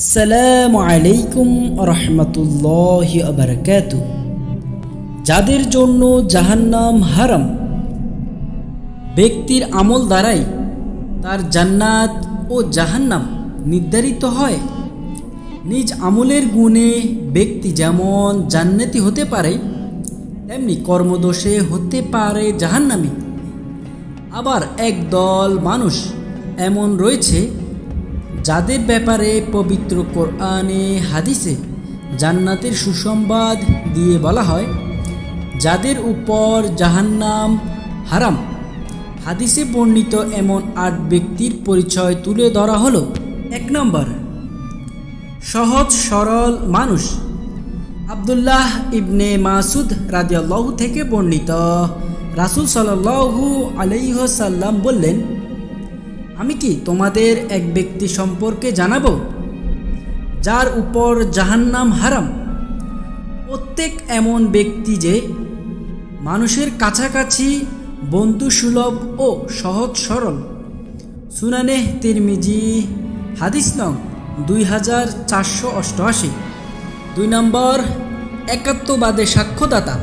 আসসালামু আলাইকুম রহমতুল্লাহ আবরকাত যাদের জন্য জাহান্নাম হারাম, ব্যক্তির আমল দ্বারাই তার জান্নাত ও জাহান্নাম নির্ধারিত হয়। নিজ আমলের গুণে ব্যক্তি যেমন জান্নাতি হতে পারে, তেমনি কর্মদোষে হতে পারে জাহান্নামি। আবার একদল মানুষ এমন রয়েছে যাদের ব্যাপারে পবিত্র কোরআনে, হাদিসে জান্নাতের সুসংবাদ দিয়ে বলা হয়, যাদের উপর জাহান্নাম হারাম। হাদিসে বর্ণিত এমন আট ব্যক্তির পরিচয় তুলে ধরা হলো, এক নম্বর, সহজ সরল মানুষ, আবদুল্লাহ ইবনে মাসুদ রাদিয়াল্লাহু থেকে বর্ণিত। রাসূল সাল্লাল্লাহু আলাইহি সাল্লাম বললেন আমি কি তোমাদের এক ব্যক্তি সম্পর্কে জানাব? যার উপর জাহান্নাম হারাম। প্রত্যেক এমন ব্যক্তি যে মানুষের কাছাকাছি বন্ধুসুলভ ও সহজ সরল। সুনানে তিরমিজি, হাদিস নং দুই হাজার চারশো অষ্টআশি। দুই নম্বর, একাত্মবাদে সাক্ষ্যদাতা।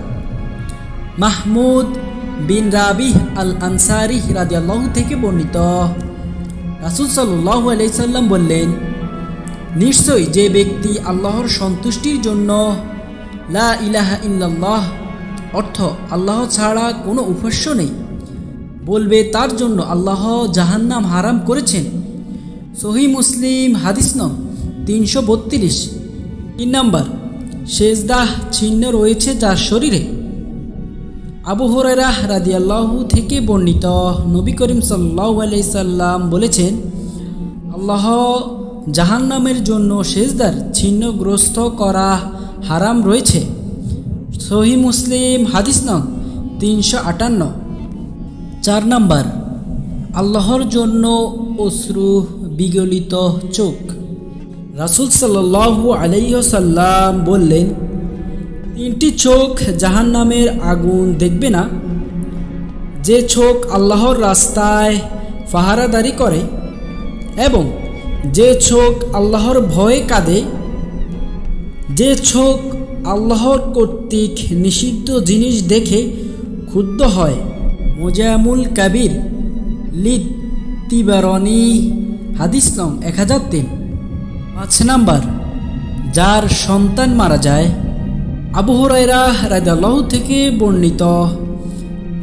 মাহমুদ বিন রাবিহ আল আনসারি রাদিয়াল্লাহু থেকে বর্ণিত। রাসুল সাল্লাহ আলাইসাল্লাম বললেন, নিশ্চয়ই যে ব্যক্তি আল্লাহর সন্তুষ্টির জন্য লা ইলাহা ইল্লাল্লাহ, অর্থ আল্লাহ ছাড়া কোনো উপাস্য নেই, বলবে তার জন্য আল্লাহ জাহান্নাম হারাম করেছেন। সহি মুসলিম হাদিস নং তিনশো বত্রিশ। তিন নম্বর শেষদাহ ছিন্ন রয়েছে যার শরীরে। আবু হরাইরাহ রাদিয়াল্লাহু থেকে বর্ণিত নবী করিম সাল্লাহ আলাইসাল্লাম বলেছেন, আল্লাহ জাহান্নামের জন্য শেষদার ছিন্নগ্রস্ত করা হারাম রয়েছে। সহি মুসলিম হাদিস নং তিনশো আটান্ন। চার নাম্বার, আল্লাহর জন্য অশ্রু বিগলিত চোখ। রাসুল সাল্লাহু আলাইসাল্লাম বললেন তিনটি চোখ জাহান নামের আগুন দেখবে না? যে চোখ আল্লাহর রাস্তায় পাহারাদারি করে এবং যে চোখ আল্লাহর ভয়ে কাঁদে, যে চোখ আল্লাহর কর্তৃক নিষিদ্ধ জিনিস দেখে ক্ষুব্ধ হয়। মোজামুল কাবির, লিদ তিবারনি, হাদিস নং এক হাজার তিন। পাঁচ নাম্বার, যার সন্তান মারা যায় আবু হরাইরা রাজাল্লাহ থেকে বর্ণিত।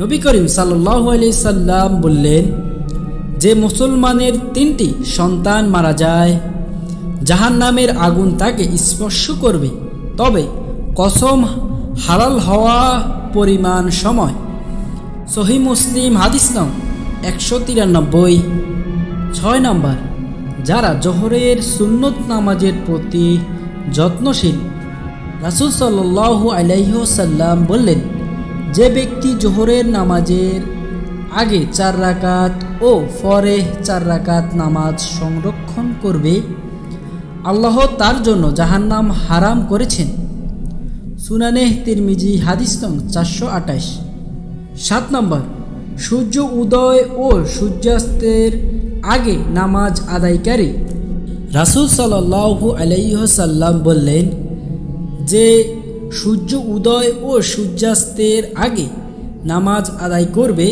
নবী করিম সাল্লাহ আলি সাল্লাম বললেন, যে মুসলমানের তিনটি সন্তান মারা যায় জাহান নামের আগুন তাকে স্পর্শ করবে। তবে কসম হালাল হওয়া পরিমাণ সময় সহি মুসলিম হাদিস নং একশো তিরানব্বই, ছয় নম্বর, যারা জোহরের সুন্নত নামাজের প্রতি যত্নশীল রাসুল সাল্লু আলাইসাল্লাম বললেন, যে ব্যক্তি জোহরের নামাজের আগে চার রাকাত ও পরে চার রাকাত নামাজ সংরক্ষণ করবে, আল্লাহ তার জন্য জাহান্নাম হারাম করেছেন। সুনানেহ তিরমিজি হাদিস নং চারশো আঠাশ। সাত নম্বর, সূর্য উদয় ও সূর্যাস্তের আগে নামাজ আদায়কারী। রাসুল সাল্লাহু আলাইসাল্লাম বললেন যে সূর্য উদয় ও সূর্যাস্তের আগে নামাজ আদায় করবে,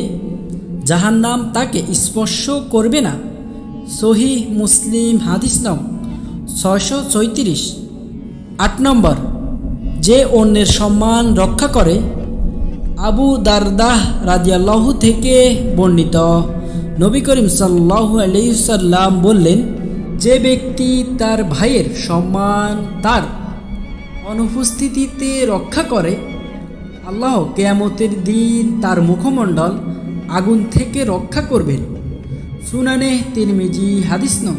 জাহান্নাম তাকে স্পর্শ করবে না। সহি মুসলিম হাদিস ছয়শো চৈত্রিশ আট নম্বর, যে অন্যের সম্মান রক্ষা করে, আবু দারদাহ রাজিয়াল্লাহু থেকে বর্ণিত নবী করিম সাল্লাহু আলাইসাল্লাম বললেন, যে ব্যক্তি তার ভাইয়ের সম্মান, তার অনুপস্থিতিতে রক্ষা করে, আল্লাহ কেয়ামতের দিন তার মুখমণ্ডল আগুন থেকে রক্ষা করবেন। সুনানে তিরমিজি হাদিস নং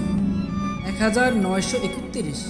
এক হাজার নয়শো একত্রিশ।